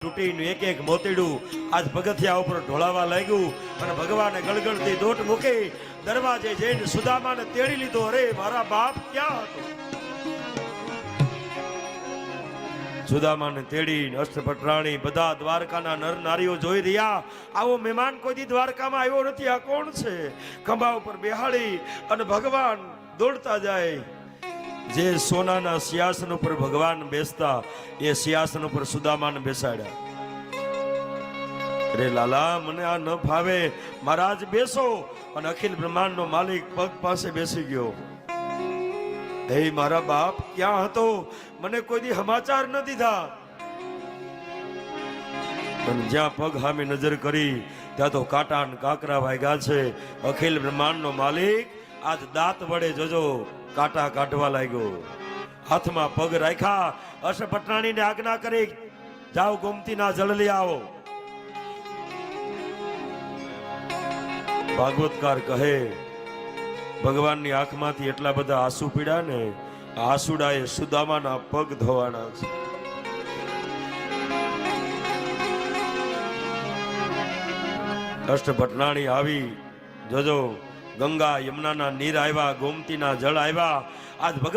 તૂટીનું એક એક મોતીડું આજ પગથિયા ઉપર ઢોળાવા લાગ્યું અને ભગવાને ગળગળતી દોટ મૂકી દરવાજે જઈને સુદામાને તેડી લીધો. અરે, મારા બાપ ક્યાં હતો? સુદામાને તેડી અષ્ટપટરાણી બધા દ્વારકાના નર નારીઓ જોઈ રહ્યા. આવો મહેમાન કોઈ દી દ્વારકામાં આવ્યો નથી. આ કોણ છે? ખંભા ઉપર બેહાડી અને ભગવાન દોડતા જાય. જે સોનાના સિંહાસન ઉપર ભગવાન બેસતા, એ સિંહાસન ઉપર સુદામાને બેસાડ્યા. અરે લાલા, મને આ ન ફાવે. મહારાજ, બેસો. અને અખિલ બ્રહ્માંડનો માલિક પગ પાસે બેસી ગયો. હે મારા બાપ, ક્યાં હતો? મને કોઈ દી સમાચાર ન દીધા. અને જ્યાં પગ સામે નજર કરી, ત્યાં તો કાંટા કાકરા વાગ્યા છે. અખિલ બ્રહ્માંડનો માલિક આજ દાંત વડે જોજો, કાંટા કાઢવા લાગ્યો. હાથમાં પગ રાખ્યા અષ્ટપટરાણીને આજ્ઞા કરી, જાઓ ગોમતીના જળ લઈ આવો. ભાગવતકાર કહે, ભગવાનની આંખમાંથી એટલા બધા આંસુ પીડા ને, આ એ સુદામાના પગ ધોવાના છે. અષ્ટભટનાણી આવી, જોજો ગંગા યમુનાના નીર આવ્યા ગોમતીના જળ આવ્યા. આજ ભગવાન